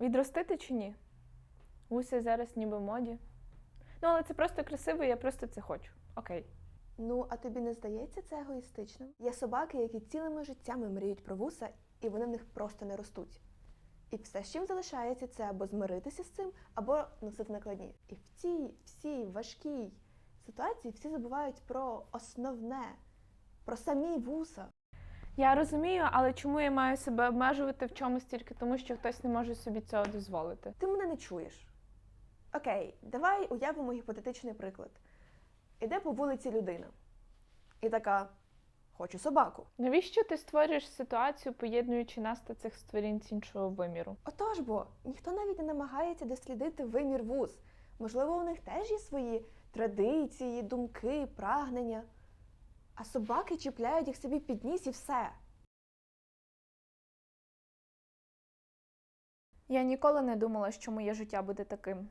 Відростити чи ні? Вуси зараз ніби в моді. Ну, але це просто красиво, я просто це хочу. Окей. Ну, а тобі не здається це егоїстичним? Є собаки, які цілими життями мріють про вуса, і вони в них просто не ростуть. І все, з чим залишається, це або змиритися з цим, або носити накладні. І в цій всій важкій ситуації всі забувають про основне, про самі вуса. Я розумію, але чому я маю себе обмежувати в чомусь тільки тому, що хтось не може собі цього дозволити? Ти мене не чуєш. Окей, давай уявимо гіпотетичний приклад. Іде по вулиці людина. І така: хочу собаку. Навіщо ти створюєш ситуацію, поєднуючи нас та цих створінь з іншого виміру? Отож бо, ніхто навіть не намагається дослідити вимір вуз. Можливо, у них теж є свої традиції, думки, прагнення. А собаки чіпляють їх собі під ніс і все. Я ніколи не думала, що моє життя буде таким.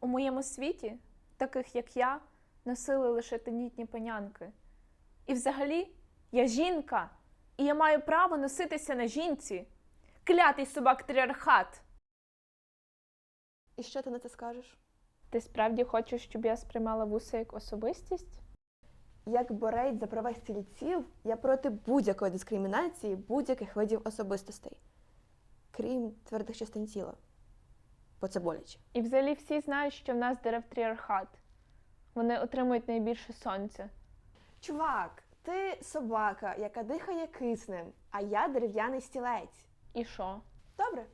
У моєму світі, таких як я, носили лише тенітні панянки. І взагалі, я жінка, і я маю право носитися на жінці. Клятий собак тріархат. І що ти на це скажеш? Ти справді хочеш, щоб я сприймала вуса як особистість? Як борець за права стільців, я проти будь-якої дискримінації будь-яких видів особистостей, крім твердих частин тіла. Бо це боляче. І взагалі всі знають, що в нас дерев тріархат. Вони отримують найбільше сонця. Чувак, ти собака, яка дихає киснем, а я дерев'яний стілець. І що? Добре,